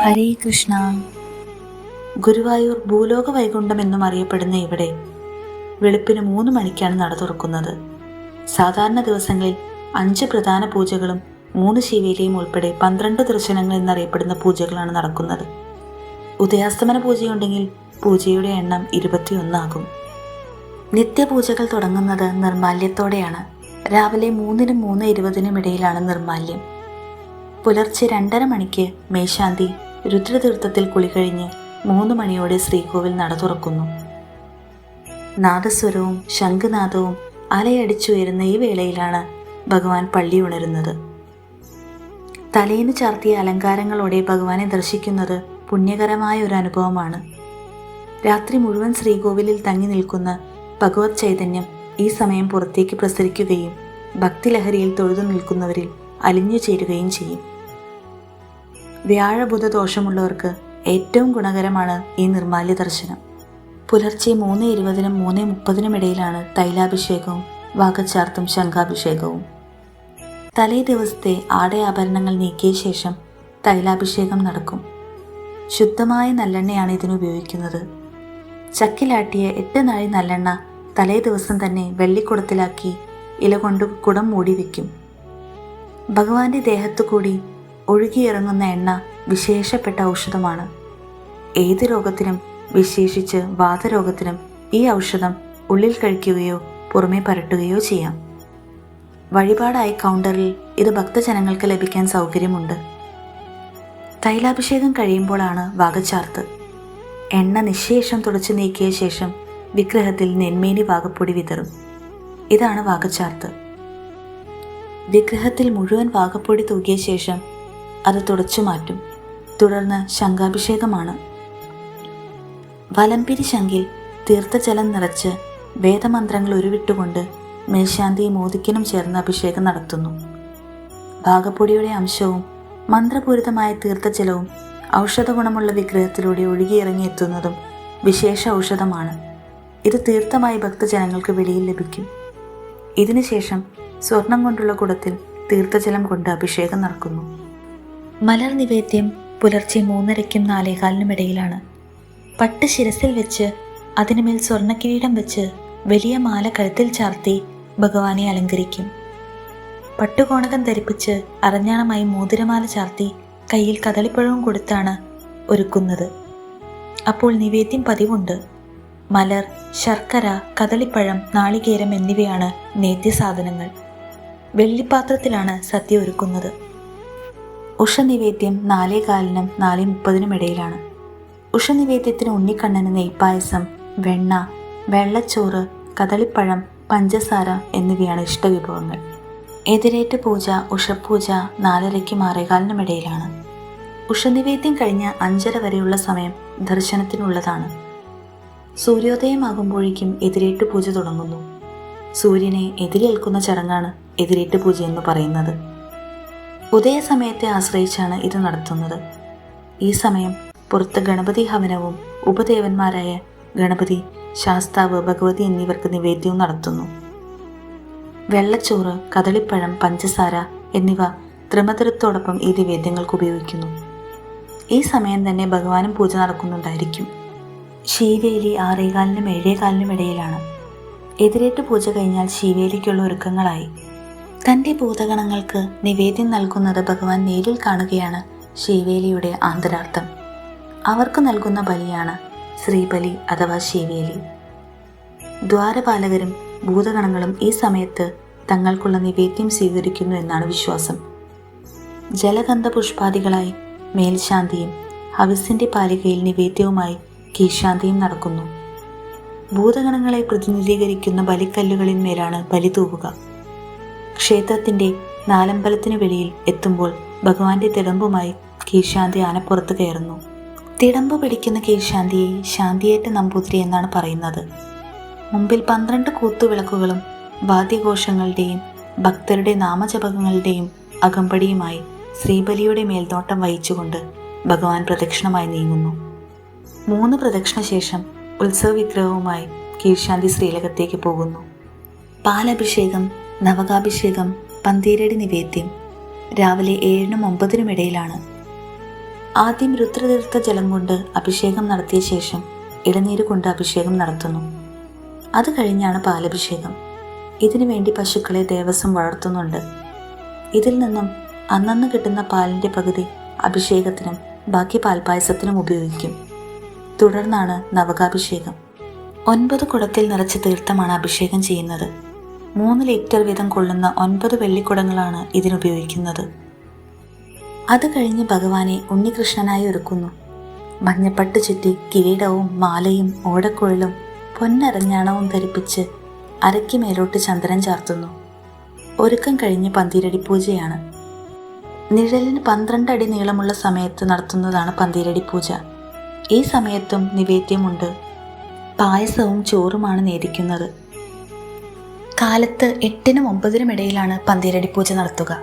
ഹരേ കൃഷ്ണ. ഗുരുവായൂർ ഭൂലോക വൈകുണ്ഠം എന്നും അറിയപ്പെടുന്ന ഇവിടെ വെളുപ്പിന് മൂന്ന് മണിക്കാണ് നട തുറക്കുന്നത്. സാധാരണ ദിവസങ്ങളിൽ അഞ്ച് പ്രധാന പൂജകളും മൂന്ന് ശിവയിലെയും ഉൾപ്പെടെ പന്ത്രണ്ട് ദർശനങ്ങൾ എന്നറിയപ്പെടുന്ന പൂജകളാണ് നടക്കുന്നത്. ഉദയാസ്തമന പൂജയുണ്ടെങ്കിൽ പൂജയുടെ എണ്ണം ഇരുപത്തിയൊന്നാകും. നിത്യപൂജകൾ തുടങ്ങുന്നത് നിർമാല്യത്തോടെയാണ്. രാവിലെ മൂന്നിനും മൂന്ന് ഇരുപതിനും ഇടയിലാണ് നിർമാല്യം. പുലർച്ചെ രണ്ടര മണിക്ക് മേശാന്തി രുദ്രതീർത്ഥത്തിൽ കുളി കഴിഞ്ഞ് മൂന്ന് മണിയോടെ ശ്രീകോവിൽ നട തുറക്കുന്നു. നാദസ്വരവും ശംഖുനാദവും അലയടിച്ചുയരുന്ന ഈ വേളയിലാണ് ഭഗവാൻ പള്ളി ഉണരുന്നത്. തലേന്ന് ചാർത്തിയ അലങ്കാരങ്ങളോടെ ഭഗവാനെ ദർശിക്കുന്നത് പുണ്യകരമായ ഒരു അനുഭവമാണ്. രാത്രി മുഴുവൻ ശ്രീകോവിലിൽ തങ്ങി നിൽക്കുന്ന ഭഗവത് ചൈതന്യം ഈ സമയം പുറത്തേക്ക് പ്രസരിക്കുകയും ഭക്തിലഹരിയിൽ തൊഴുതു നിൽക്കുന്നവരിൽ അലിഞ്ഞു ചേരുകയും ചെയ്യും. വ്യാഴബുധ ദോഷമുള്ളവർക്ക് ഏറ്റവും ഗുണകരമാണ് ഈ നിർമാല്യ ദർശനം പുലർച്ചെ മൂന്ന് ഇരുപതിനും മൂന്ന് മുപ്പതിനും ഇടയിലാണ് തൈലാഭിഷേകവും വാകച്ചാർത്തും ശംഖാഭിഷേകവും. തലേ ദിവസത്തെ ആടയാഭരണങ്ങൾ നീക്കിയ ശേഷം തൈലാഭിഷേകം നടക്കും. ശുദ്ധമായ നല്ലെണ്ണയാണ് ഇതിന് ഉപയോഗിക്കുന്നത് ചക്കിലാട്ടിയ എട്ട് നാഴി നല്ലെണ്ണ തലേ ദിവസം തന്നെ വെള്ളിക്കുടത്തിലാക്കി ഇല കൊണ്ട് കുടം മൂടി വയ്ക്കും ഭഗവാന്റെ ദേഹത്തു കൂടി ഒഴുകിയിറങ്ങുന്ന എണ്ണ വിശേഷപ്പെട്ട ഔഷധമാണ്. ഏത് രോഗത്തിനും വിശേഷിച്ച് വാതരോഗത്തിനും ഈ ഔഷധം ഉള്ളിൽ കഴിക്കുകയോ പുറമേ പരട്ടുകയോ ചെയ്യാം. വഴിപാടായി കൗണ്ടറിൽ ഇത് ഭക്തജനങ്ങൾക്ക് ലഭിക്കാൻ സൗകര്യമുണ്ട്. തൈലാഭിഷേകം കഴിയുമ്പോഴാണ് വാഗച്ചാർത്ത് എണ്ണ നിശേഷം തുടച്ചു നീക്കിയ ശേഷം വിഗ്രഹത്തിൽ നെന്മേനി വാകപ്പൊടി വിതറും. ഇതാണ് വാഗച്ചാർത്ത് വിഗ്രഹത്തിൽ മുഴുവൻ വാകപ്പൊടി തൂകിയ ശേഷം അത് തുടച്ചു മാറ്റും. തുടർന്ന് ശംഖാഭിഷേകമാണ്. വലംപിരി ശങ്കിൽ തീർത്ഥജലം നിറച്ച് വേദമന്ത്രങ്ങൾ ഉരുവിട്ടുകൊണ്ട് മേശാന്തി മോദിക്കനും ചേർന്ന് അഭിഷേകം നടത്തുന്നു. ഭാഗപ്പൊടിയുടെ അംശവും മന്ത്രപൂരിതമായ തീർത്ഥജലവും ഔഷധ ഗുണമുള്ള വിഗ്രഹത്തിലൂടെ ഒഴുകിയിറങ്ങിയെത്തുന്നതും വിശേഷ ഔഷധമാണ്. ഇത് തീർത്ഥമായി ഭക്തജനങ്ങൾക്ക് വെളിയിൽ ലഭിക്കും. ഇതിനുശേഷം സ്വർണം കൊണ്ടുള്ള കുടത്തിൽ തീർത്ഥജലം കൊണ്ട് അഭിഷേകം നടക്കുന്നു. മലർ നിവേദ്യം പുലർച്ചെ മൂന്നരയ്ക്കും നാലേകാലിനും ഇടയിലാണ്. പട്ട് ശിരസിൽ വെച്ച് അതിനുമേൽ സ്വർണക്കിരീടം വെച്ച് വലിയ മാല കഴുത്തിൽ ചാർത്തി ഭഗവാനെ അലങ്കരിക്കും. പട്ടുകോണകം ധരിപ്പിച്ച് അരഞ്ഞാണമായി മോതിരമാല ചാർത്തി കയ്യിൽ കദളിപ്പഴവും കൊടുത്താണ് ഒരുക്കുന്നത്. അപ്പോൾ നിവേദ്യം പതിവുണ്ട്. മലർ ശർക്കര കദളിപ്പഴം നാളികേരം എന്നിവയാണ് നേദ്യസാധനങ്ങൾ. വെള്ളിപ്പാത്രത്തിലാണ് സദ്യ ഒരുക്കുന്നത്. ഉഷനിവേദ്യം നാലേ കാലിനും നാലേ മുപ്പതിനും ഇടയിലാണ് ഉഷനിവേദ്യത്തിന് ഉണ്ണിക്കണ്ണന് നെയ്പ്പായസം വെണ്ണ വെള്ളച്ചോറ് കദളിപ്പഴം പഞ്ചസാര എന്നിവയാണ് ഇഷ്ടവിഭവങ്ങൾ. എതിരേറ്റ് പൂജ ഉഷപൂജ നാലരയ്ക്കും ആറേകാലിനും ഇടയിലാണ് ഉഷനിവേദ്യം കഴിഞ്ഞ അഞ്ചര വരെയുള്ള സമയം ദർശനത്തിനുള്ളതാണ്. സൂര്യോദയമാകുമ്പോഴേക്കും എതിരേറ്റ് പൂജ തുടങ്ങുന്നു. സൂര്യനെ എതിരേൽക്കുന്ന ചടങ്ങാണ് എതിരേറ്റ് പൂജ എന്ന് പറയുന്നത്. ഉദയസമയത്തെ ആശ്രയിച്ചാണ് ഇത് നടത്തുന്നത്. ഈ സമയം പുറത്ത് ഗണപതി ഹവനവും ഉപദേവന്മാരായ ഗണപതി ശാസ്താവ് ഭഗവതി എന്നിവർക്ക് നിവേദ്യവും നടത്തുന്നു. വെള്ളച്ചോറ് കദളിപ്പഴം പഞ്ചസാര എന്നിവ ത്രിമധുരത്തോടൊപ്പം ഈ നിവേദ്യങ്ങൾക്ക് ഉപയോഗിക്കുന്നു. ഈ സമയം തന്നെ ഭഗവാനും പൂജ നടക്കുന്നുണ്ടായിരിക്കും. ശീവേലി ആറേകാലിനും ഏഴേകാലിനും ഇടയിലാണ്. എതിരേറ്റ് പൂജ കഴിഞ്ഞാൽ ശീവേലിക്കുള്ള ഒരുക്കങ്ങളായി. തന്റെ ഭൂതഗണങ്ങൾക്ക് നിവേദ്യം നൽകുന്നത് ഭഗവാൻ നേരിൽ കാണുകയാണ് ശീവേലിയുടെ ആന്തരാർത്ഥം. അവർക്ക് നൽകുന്ന ബലിയാണ് ശ്രീബലി അഥവാ ശീവേലി. ദ്വാരപാലകരും ഭൂതഗണങ്ങളും ഈ സമയത്ത് തങ്ങൾക്കുള്ള നിവേദ്യം സ്വീകരിക്കുന്നു എന്നാണ് വിശ്വാസം. ജലഗന്ധ പുഷ്പാദികളായി മേൽശാന്തിയും ഹവിസിന്റെ പാലികയിൽ നിവേദ്യവുമായി കീശാന്തിയും നടക്കുന്നു. ഭൂതഗണങ്ങളെ പ്രതിനിധീകരിക്കുന്ന ബലിക്കല്ലുകളിന്മേലാണ് ബലി തൂവുക. ക്ഷേത്രത്തിന്റെ നാലമ്പലത്തിന് വെളിയിൽ എത്തുമ്പോൾ ഭഗവാന്റെ തിടമ്പുമായി കീശാന്തി ആനപ്പുറത്ത് കയറുന്നു. തിടമ്പ് പിടിക്കുന്ന കീശാന്തിയെ ശാന്തിയേറ്റ നമ്പൂതിരി എന്നാണ് പറയുന്നത്. മുമ്പിൽ പന്ത്രണ്ട് കൂത്തുവിളക്കുകളും വാദ്യഘോഷങ്ങളുടെയും ഭക്തരുടെ നാമജപങ്ങളുടെയും അകമ്പടിയുമായി ശ്രീബലിയുടെ മേൽനോട്ടം വഹിച്ചുകൊണ്ട് ഭഗവാൻ പ്രദക്ഷിണമായി നീങ്ങുന്നു. മൂന്ന് പ്രദക്ഷിണ ശേഷം ഉത്സവ വിഗ്രഹവുമായി കീഴ്ശാന്തി ശ്രീലകത്തേക്ക് പോകുന്നു. പാലഭിഷേകം നവകാഭിഷേകം പന്തീരടി നിവേദ്യം രാവിലെ ഏഴിനും ഒമ്പതിനും ഇടയിലാണ്. ആദ്യം രുദ്രതീർത്ഥ ജലം കൊണ്ട് അഭിഷേകം നടത്തിയ ശേഷം ഇളനീര് കൊണ്ട് അഭിഷേകം നടത്തുന്നു. അത് കഴിഞ്ഞാണ് പാലഭിഷേകം. ഇതിനു വേണ്ടി പശുക്കളെ ദേവസ്വം വളർത്തുന്നുണ്ട്. ഇതിൽ നിന്നും അന്നന്ന് കിട്ടുന്ന പാലിന്റെ പകുതി അഭിഷേകത്തിനും ബാക്കി പാൽപ്പായസത്തിനും ഉപയോഗിക്കും. തുടർന്നാണ് നവകാഭിഷേകം. ഒൻപത് കുടത്തിൽ നിറച്ച തീർത്ഥമാണ് അഭിഷേകം ചെയ്യുന്നത്. മൂന്ന് ലിറ്റർ വീതം കൊള്ളുന്ന ഒൻപത് വെള്ളിക്കുടങ്ങളാണ് ഇതിനുപയോഗിക്കുന്നത്. അത് കഴിഞ്ഞ് ഭഗവാനെ ഉണ്ണികൃഷ്ണനായി ഒരുക്കുന്നു. മഞ്ഞപ്പട്ട് ചുറ്റി കിരീടവും മാലയും ഓടക്കുഴലും പൊന്നരഞ്ഞാണവും ധരിപ്പിച്ച് അരയ്ക്ക് മേലോട്ട് ചന്ദ്രൻ ചാർത്തുന്നു. ഒരുക്കം കഴിഞ്ഞ് പന്തീരടി പൂജയാണ്. നിഴലിന് പന്ത്രണ്ട് അടി നീളമുള്ള സമയത്ത് നടത്തുന്നതാണ് പന്തീരടി പൂജ. ഈ സമയത്തും നിവേദ്യമുണ്ട്. പായസവും ചോറുമാണ് നേദിക്കുന്നത് കാലത്ത് എട്ടിനും ഒമ്പതിനും ഇടയിലാണ് പന്തീരടി പൂജ നടത്തുക.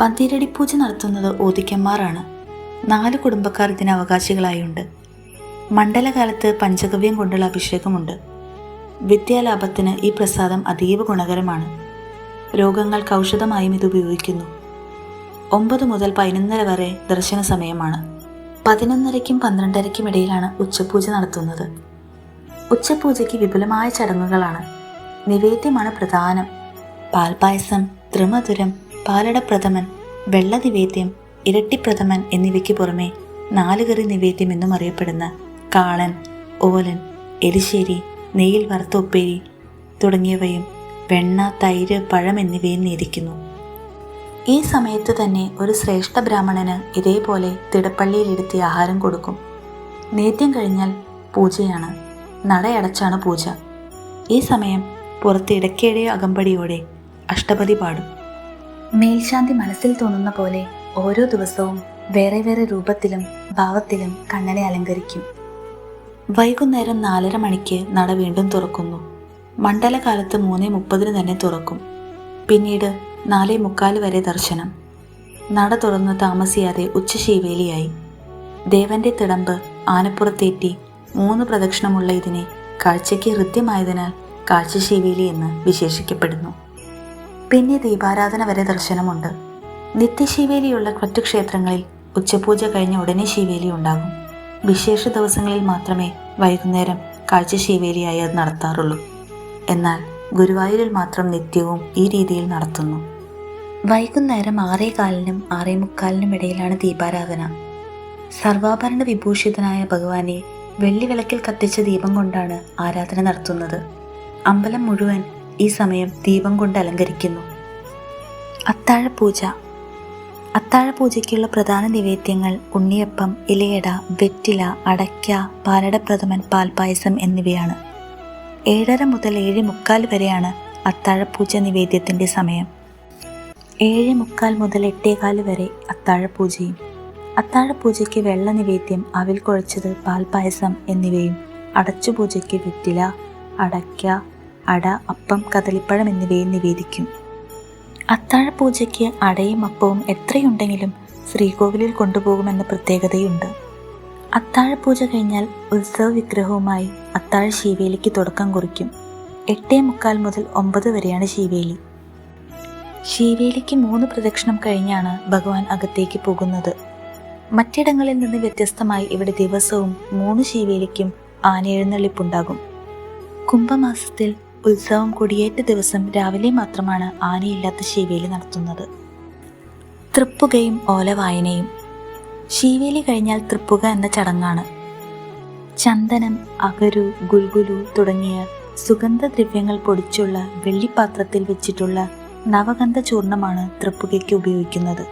പന്തീരടി പൂജ നടത്തുന്നത് ഓദിക്കന്മാരാണ് നാല് കുടുംബക്കാർ ഇതിന് അവകാശികളായുണ്ട് മണ്ഡലകാലത്ത് പഞ്ചഗവ്യം കൊണ്ടുള്ള അഭിഷേകമുണ്ട്. വിദ്യാലാഭത്തിന് ഈ പ്രസാദം അതീവ ഗുണകരമാണ്. രോഗങ്ങൾക്ക് ഔഷധമായും ഇത് ഉപയോഗിക്കുന്നു. ഒമ്പത് മുതൽ പതിനൊന്നര വരെ ദർശന സമയമാണ്. പതിനൊന്നരയ്ക്കും പന്ത്രണ്ടരയ്ക്കും ഇടയിലാണ് ഉച്ചപൂജ നടത്തുന്നത്. ഉച്ചപൂജയ്ക്ക് വിപുലമായ ചടങ്ങുകളാണ്. നിവേദ്യമാണ് പ്രധാനം. പാൽപായസം ത്രിമധുരം പാലടപ്രഥമൻ വെള്ള നിവേദ്യം ഇരട്ടിപ്രഥമൻ എന്നിവയ്ക്ക് പുറമെ നാലുകറി നിവേദ്യം എന്നും അറിയപ്പെടുന്ന കാളൻ ഓലൻ എലിശ്ശേരി നെയ്യിൽ വറുത്ത ഉപ്പേരി തുടങ്ങിയവയും വെണ്ണ തൈര് പഴം എന്നിവയും നേദിക്കുന്നു ഈ സമയത്ത് തന്നെ ഒരു ശ്രേഷ്ഠ ബ്രാഹ്മണന് ഇതേപോലെ തിടപ്പള്ളിയിലിരുത്തി ആഹാരം കൊടുക്കും. നേദ്യം കഴിഞ്ഞാൽ പൂജയാണ്. നടയടച്ചാണ് പൂജ. ഈ സമയം പുറത്ത് ഇടയ്ക്കേടിയ അകമ്പടിയോടെ അഷ്ടപതി പാടും. മേൽശാന്തി മനസ്സിൽ തോന്നുന്ന പോലെ ഓരോ ദിവസവും വേറെ വേറെ രൂപത്തിലും ഭാവത്തിലും കണ്ണനെ അലങ്കരിക്കും. വൈകുന്നേരം നാലര മണിക്ക് നട വീണ്ടും തുറക്കുന്നു. മണ്ഡലകാലത്ത് മൂന്നേ മുപ്പതിന് തന്നെ തുറക്കും. പിന്നീട് നാലേ മുക്കാൽ വരെ ദർശനം. നട തുറന്ന് താമസിയാതെ ഉച്ചശീവേലിയായി. ദേവന്റെ തിടമ്പ് ആനപ്പുറത്തേറ്റി മൂന്ന് പ്രദക്ഷിണമുള്ള ഇതിനെ കാഴ്ചയ്ക്ക് ഹൃദ്യമായതിനാൽ കാഴ്ചശീവേലി എന്ന് വിശേഷിക്കപ്പെടുന്നു. പിന്നെ ദീപാരാധന വരെ ദർശനമുണ്ട്. നിത്യശീവേലിയുള്ള മറ്റു ക്ഷേത്രങ്ങളിൽ ഉച്ചപൂജ കഴിഞ്ഞ ഉടനെ ശീവേലി ഉണ്ടാകും. വിശേഷ ദിവസങ്ങളിൽ മാത്രമേ വൈകുന്നേരം കാഴ്ച ശീവേലിയായി അത് നടത്താറുള്ളൂ. എന്നാൽ ഗുരുവായൂരിൽ മാത്രം നിത്യവും ഈ രീതിയിൽ നടത്തുന്നു. വൈകുന്നേരം ആറേ കാലിനും ആറേ മുക്കാലിനും ഇടയിലാണ് ദീപാരാധന. സർവാഭരണ വിഭൂഷിതനായ ഭഗവാനെ വെള്ളിവിളക്കിൽ കത്തിച്ച ദീപം കൊണ്ടാണ് ആരാധന നടത്തുന്നത്. അമ്പലം മുഴുവൻ ഈ സമയം ദീപം കൊണ്ട് അലങ്കരിക്കുന്നു. അത്താഴപൂജ. അത്താഴപൂജയ്ക്കുള്ള പ്രധാന നിവേദ്യങ്ങൾ ഉണ്ണിയപ്പം ഇലയട വെറ്റില അടയ്ക്ക പാലടപ്രഥമൻ പാൽപായസം എന്നിവയാണ്. ഏഴര മുതൽ ഏഴ് മുക്കാൽ വരെയാണ് അത്താഴപൂജ നിവേദ്യത്തിന്റെ സമയം. ഏഴ് മുക്കാൽ മുതൽ എട്ടേകാൽ വരെ അത്താഴപൂജയും. അത്താഴപൂജയ്ക്ക് വെള്ള നിവേദ്യം അവിൽ കുഴച്ചത് പാൽപ്പായസം എന്നിവയും അടച്ചുപൂജയ്ക്ക് വെറ്റില അടയ്ക്ക അട അപ്പം കദളിപ്പഴം എന്നിവയും നിവേദിക്കും. അത്താഴപൂജയ്ക്ക് അടയും അപ്പവും എത്രയുണ്ടെങ്കിലും ശ്രീകോവിലിൽ കൊണ്ടുപോകുമെന്ന പ്രത്യേകതയുണ്ട്. അത്താഴപൂജ കഴിഞ്ഞാൽ ഉത്സവ വിഗ്രഹവുമായി അത്താഴ ശീവേലിക്ക് തുടക്കം കുറിക്കും. എട്ടേ മുക്കാൽ മുതൽ ഒമ്പത് വരെയാണ് ശീവേലി. ശീവേലിക്ക് മൂന്ന് പ്രദക്ഷിണം കഴിഞ്ഞാണ് ഭഗവാൻ അകത്തേക്ക് പോകുന്നത്. മറ്റിടങ്ങളിൽ നിന്ന് വ്യത്യസ്തമായി ഇവിടെ ദിവസവും മൂന്ന് ശീവേലിക്കും ആനയെഴുന്നള്ളിപ്പുണ്ടാകും കുംഭമാസത്തിൽ ഉത്സവം കൊടിയേറ്റ ദിവസം രാവിലെ മാത്രമാണ് ആനയില്ലാത്ത ശീവേലി നടത്തുന്നത്. തൃപ്പുകയും ഓലവായനയും. ശീവേലി കഴിഞ്ഞാൽ തൃപ്പുക എന്ന ചടങ്ങാണ്. ചന്ദനം അകരു ഗുൽഗുലു തുടങ്ങിയ സുഗന്ധദ്രവ്യങ്ങൾ പൊടിച്ചുള്ള വെള്ളിപ്പാത്രത്തിൽ വെച്ചിട്ടുള്ള നവഗന്ധ ചൂർണമാണ് തൃപ്പുകയ്ക്ക് ഉപയോഗിക്കുന്നത്.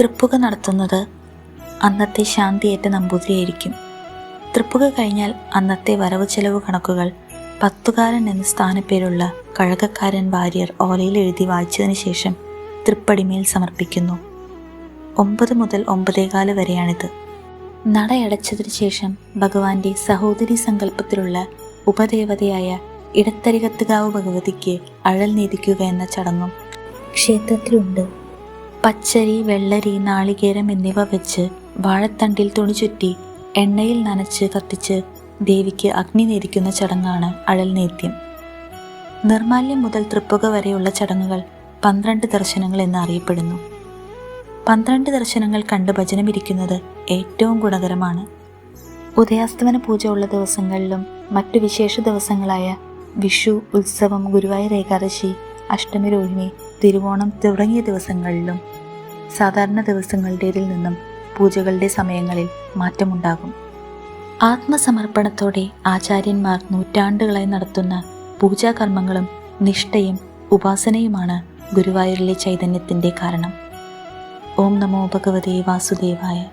തൃപ്പുക നടത്തുന്നത് അന്നത്തെ ശാന്തിയേറ്റ നമ്പൂതിരിയായിരിക്കും. തൃപ്പുക കഴിഞ്ഞാൽ അന്നത്തെ വരവ് ചെലവ് കണക്കുകൾ പത്തുകാരൻ എന്ന സ്ഥാനപ്പേരുള്ള കഴകക്കാരൻ വാര്യർ ഓലയിൽ എഴുതി വായിച്ചതിന് ശേഷം തൃപ്പടിമേൽ സമർപ്പിക്കുന്നു. ഒമ്പത് മുതൽ ഒമ്പതേകാൽ വരെയാണിത്. നടയടച്ചതിന് ശേഷം ഭഗവാന്റെ സഹോദരി സങ്കല്പത്തിലുള്ള ഉപദേവതയായ ഇടത്തരികത്തുകാവ് ഭഗവതിക്ക് അഴൽ നീതിക്കുക എന്ന ചടങ്ങും ക്ഷേത്രത്തിലുണ്ട്. പച്ചരി വെള്ളരി നാളികേരം എന്നിവ വെച്ച് വാഴത്തണ്ടിൽ തുണി ചുറ്റി എണ്ണയിൽ നനച്ച് കത്തിച്ച് ദേവിക്ക് അഗ്നി നേരിക്കുന്ന ചടങ്ങാണ് അഴൽ നേദ്യം. നിർമാല്യം മുതൽ തൃപ്പുക വരെയുള്ള ചടങ്ങുകൾ പന്ത്രണ്ട് ദർശനങ്ങൾ എന്ന് അറിയപ്പെടുന്നു. പന്ത്രണ്ട് ദർശനങ്ങൾ കണ്ട് ഭജനമിരിക്കുന്നത് ഏറ്റവും ഗുണകരമാണ്. ഉദയാസ്തമന പൂജ ഉള്ള ദിവസങ്ങളിലും മറ്റു വിശേഷ ദിവസങ്ങളായ വിഷു ഉത്സവം ഗുരുവായൂർ ഏകാദശി അഷ്ടമി രോഹിണി തിരുവോണം തുടങ്ങിയ ദിവസങ്ങളിലും സാധാരണ ദിവസങ്ങളുടേതിൽ നിന്നും പൂജകളുടെ സമയങ്ങളിൽ മാറ്റമുണ്ടാകും. ആത്മസമർപ്പണത്തോടെ ആചാര്യന്മാർ നൂറ്റാണ്ടുകളായി നടത്തുന്ന പൂജാകർമ്മങ്ങളും നിഷ്ഠയും ഉപാസനയുമാണ് ഗുരുവായൂരിലെ ചൈതന്യത്തിന്റെ കാരണം. ഓം നമോ ഭഗവതേ വാസുദേവായ.